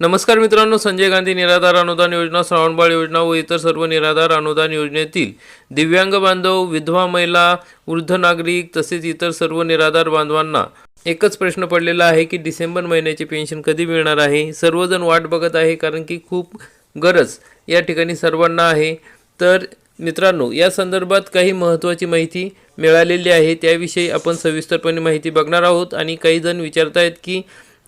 नमस्कार मित्रांनो संजय गांधी निराधार अनुदान योजना श्रावणबाळ योजना व इतर सर्व निराधार अनुदान योजनेतील दिव्यांग बांधव विधवा महिला वृद्ध नागरिक तसेच इतर सर्व निराधार बांधवांना एकच प्रश्न पडलेला आहे की डिसेंबर महिन्याची पेन्शन कधी मिळणार आहे? सर्वजण वाट बघत आहे कारण की खूप गरज या ठिकाणी सर्वांना आहे. तर मित्रांनो या संदर्भात काही महत्त्वाची माहिती मिळालेली आहे. त्याविषयी आपण सविस्तरपणे माहिती बघणार आहोत आणि काही जण विचारतायत की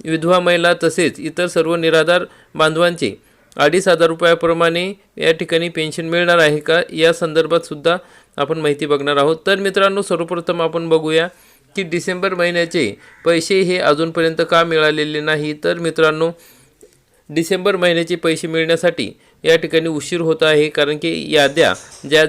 विधवा महिला तसेच इतर सर्व निराधार बांधवांचे अडीच हजार रुपयाप्रमाणे या ठिकाणी पेन्शन मिळणार आहे का? या संदर्भात सुद्धा आपण माहिती बघणार आहोत. तर मित्रांनो सर्वप्रथम आपण बघूया की डिसेंबर महिन्याचे पैसे हे अजूनपर्यंत का मिळालेले नाही? तर मित्रांनो डिसेंबर महिन्याचे पैसे मिळण्यासाठी या ठिकाणी उशीर होत आहे कारण की याद्या ज्या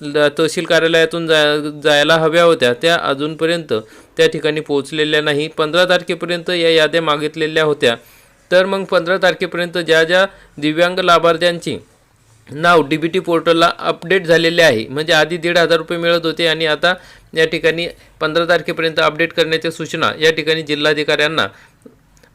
तहसील कार्यालयातून जा जायला हव्या होत्या त्या अजूनपर्यंत त्या ठिकाणी पोहोचलेल्या नाही. पंधरा तारखेपर्यंत या याद्या मागितलेल्या होत्या. तर मग पंधरा तारखेपर्यंत ज्या ज्या दिव्यांग लाभार्थ्यांची नाव डी बी टी पोर्टलला अपडेट झालेले आहे म्हणजे आधी दीड हजार रुपये मिळत होते आणि आता या ठिकाणी पंधरा तारखेपर्यंत अपडेट करण्याच्या सूचना या ठिकाणी जिल्हाधिकाऱ्यांना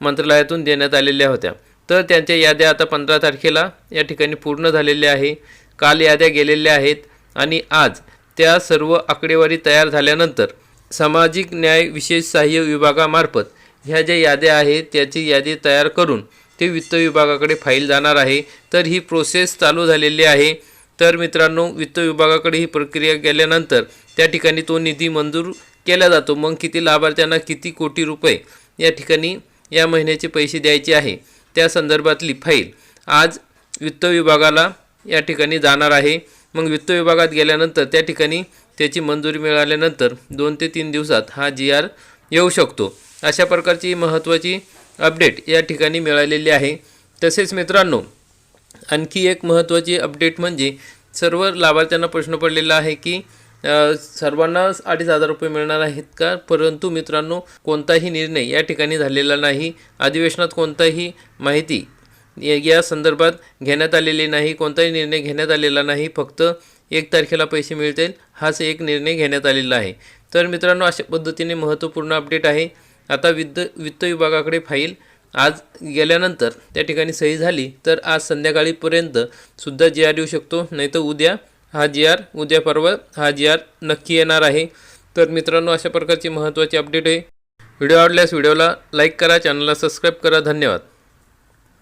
मंत्रालयातून देण्यात आलेल्या होत्या. तर त्यांच्या याद्या आता पंधरा तारखेला या ठिकाणी पूर्ण झालेल्या आहे. काल याद्या गेलेल्या आहेत. आणि आज त्या सर्व आकडेवारी तयार झाल्यानंतर सामाजिक न्याय विशेष सहाय्य विभागामार्फत ह्या ज्या याद्या आहेत त्याची यादी तयार करून ते वित्त विभागाकडे फाईल जाणार आहे. तर ही प्रोसेस चालू झालेली आहे. तर मित्रांनो वित्त विभागाकडे ही प्रक्रिया केल्यानंतर त्या ठिकाणी तो निधी मंजूर केला जातो. मग किती लाभार्थ्यांना किती कोटी रुपये या ठिकाणी या महिन्याचे पैसे द्यायचे आहे त्या संदर्भातली फाईल आज वित्त विभागाला या ठिकाणी जाणार आहे. मग वित्त विभागात गेल्यानंतर त्या ठिकाणी त्याची मंजुरी मिळाल्यानंतर दोन ते तीन दिवसात हा जी आर येऊ शकतो. अशा प्रकारची महत्त्वाची अपडेट या ठिकाणी मिळालेली आहे. तसेच मित्रांनो आणखी एक महत्त्वाची अपडेट म्हणजे सर्व लाभार्थ्यांना प्रश्न पडलेला आहे की सर्वांनाच सर्वांना अडीच हजार रुपये मिळणार आहेत का? परंतु मित्रांनो कोणताही निर्णय या ठिकाणी झालेला नाही. अधिवेशनात कोणताही माहिती या या संदर्भात घेण्यात आलेली नाही कोणताही निर्णय घेण्यात आलेला नाही फक्त एक तारखेला पैसे मिळतील हाच एक निर्णय घेण्यात आलेला आहे. तर मित्रांनो अशा पद्धतीने महत्त्वपूर्ण अपडेट आहे. आता वित्त वित्त विभागाकडे फाईल. आज गेल्यानंतर त्या ठिकाणी सही झाली तर आज संध्याकाळीपर्यंत सुद्धा जी आर येऊ शकतो. नाही तर उद्या हा जी आर उद्या परवा हा जी आर नक्की येणार आहे. तर मित्रांनो अशा प्रकारची महत्त्वाची अपडेट आहे. व्हिडिओ आवडल्यास व्हिडिओला लाईक करा चॅनलला सबस्क्राईब करा. धन्यवाद.